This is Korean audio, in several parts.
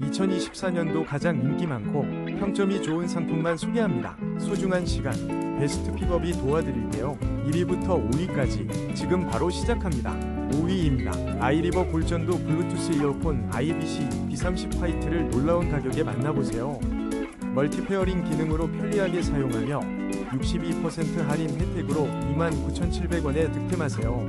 2024년도 가장 인기 많고 평점이 좋은 상품만 소개합니다. 소중한 시간, 베스트 픽업이 도와드릴게요. 1위부터 5위까지 지금 바로 시작합니다. 5위입니다. 아이리버 골전도 블루투스 이어폰 IBC B30 화이트를 놀라운 가격에 만나보세요. 멀티페어링 기능으로 편리하게 사용하며 62% 할인 혜택으로 29,700원에 득템하세요.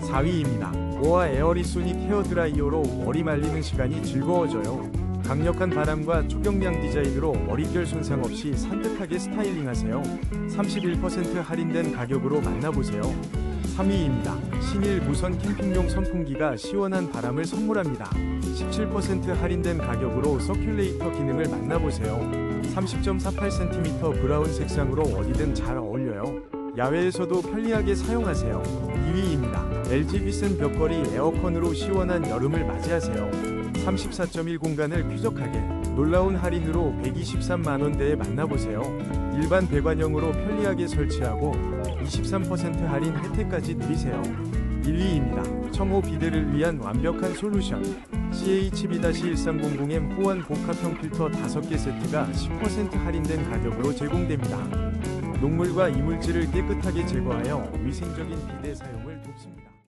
4위입니다. 오아 에어리 소닉 헤어 드라이어로 머리 말리는 시간이 즐거워져요. 강력한 바람과 초경량 디자인으로 머릿결 손상 없이 산뜻하게 스타일링하세요. 31% 할인된 가격으로 만나보세요. 3위입니다. 신일 무선 캠핑용 선풍기가 시원한 바람을 선물합니다. 17% 할인된 가격으로 서큘레이터 기능을 만나보세요. 30.48cm 브라운 색상으로 어디든 잘 어울려요. 야외에서도 편리하게 사용하세요. 2위입니다. LG 비슨 벽걸이 에어컨으로 시원한 여름을 맞이하세요. 34.1 공간을 쾌적하게 놀라운 할인으로 123만 원대에 만나보세요. 일반 배관형으로 편리하게 설치하고 23% 할인 혜택까지 누리세요. 1위입니다. 청호 비데를 위한 완벽한 솔루션. CHB-1300M 호환 복합형 필터 5개 세트가 10% 할인된 가격으로 제공됩니다. 녹물과 이물질을 깨끗하게 제거하여 위생적인 비데 사용을 돕습니다.